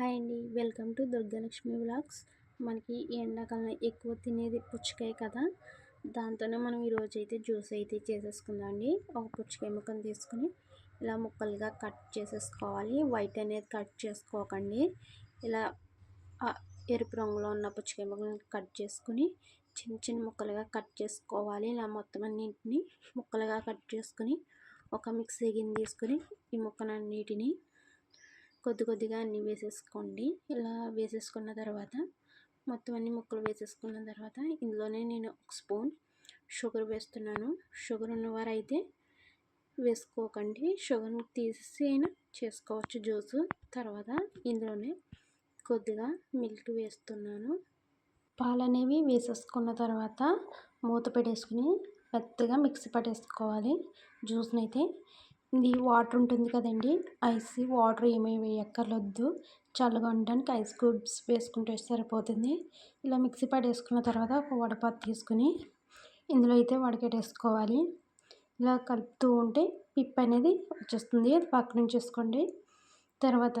Hi అండి. Welcome to Durgalakshmi vlogs. మనకి ఈ ఎండాకాలం ఎక్కువ తినేది పుచ్చకాయ కదా. దాంతోనే మనం ఈరోజు అయితే జ్యూస్ అయితే చేసేసుకుందాం అండి. ఒక పుచ్చకాయ ముక్కను తీసుకుని ఇలా ముక్కలుగా కట్ చేసేసుకోవాలి. వైట్ అనేది కట్ చేసుకోకండి. ఇలా ఎరుపు రంగులో ఉన్న పుచ్చకాయ ముక్కలను కట్ చేసుకుని చిన్న చిన్న ముక్కలుగా కట్ చేసుకోవాలి. ఇలా మొత్తం అన్నింటిని ముక్కలుగా కట్ చేసుకుని ఒక మిక్సీ గిన్నె తీసుకుని ఈ ముక్కలన్నిటిని కొద్ది కొద్దిగా అన్నీ వేసేసుకోండి. ఇలా వేసేసుకున్న తర్వాత మొత్తం అన్ని ముక్కలు వేసేసుకున్న తర్వాత ఇందులోనే నేను ఒక స్పూన్ షుగర్ వేస్తున్నాను. షుగర్ ఉన్నవారు అయితే వేసుకోకండి. షుగర్ని తీసి అయినా చేసుకోవచ్చు జ్యూస్. తర్వాత ఇందులోనే కొద్దిగా మిల్క్ వేస్తున్నాను. పాలు అనేవి వేసేసుకున్న తర్వాత మూత పెట్టేసుకుని మెత్తగా మిక్సీ పట్టేసుకోవాలి. జ్యూస్ని అయితే ఇది వాటర్ ఉంటుంది కదండి. ఐస్ వాటర్ ఏమీ వేయక్కర్లొద్దు. చల్లగా ఉండడానికి ఐస్ క్యూబ్స్ వేసుకుంటే సరిపోతుంది. ఇలా మిక్సీ పడేసుకున్న తర్వాత ఒక వడపాత్ తీసుకుని ఇందులో అయితే వడకెట్టేసుకోవాలి. ఇలా కలుపుతూ ఉంటే పిప్ అనేది వచ్చేస్తుంది. అది పక్కన ఉంచేసుకోండి. తర్వాత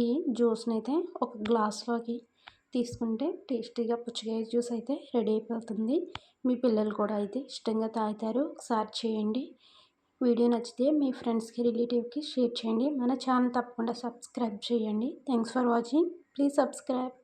ఈ జ్యూస్ని అయితే ఒక గ్లాస్లోకి తీసుకుంటే టేస్టీగా పుచ్చకాయ జ్యూస్ అయితే రెడీ అయిపోతుంది. మీ పిల్లలు కూడా అయితే ఇష్టంగా తాగుతారు. ఒకసారి చేయండి. వీడియో నచ్చితే మీ ఫ్రెండ్స్కి రిలేటివ్కి షేర్ చేయండి. మన ఛానల్ తప్పకుండా సబ్స్క్రైబ్ చేయండి. Thanks for watching. Please subscribe.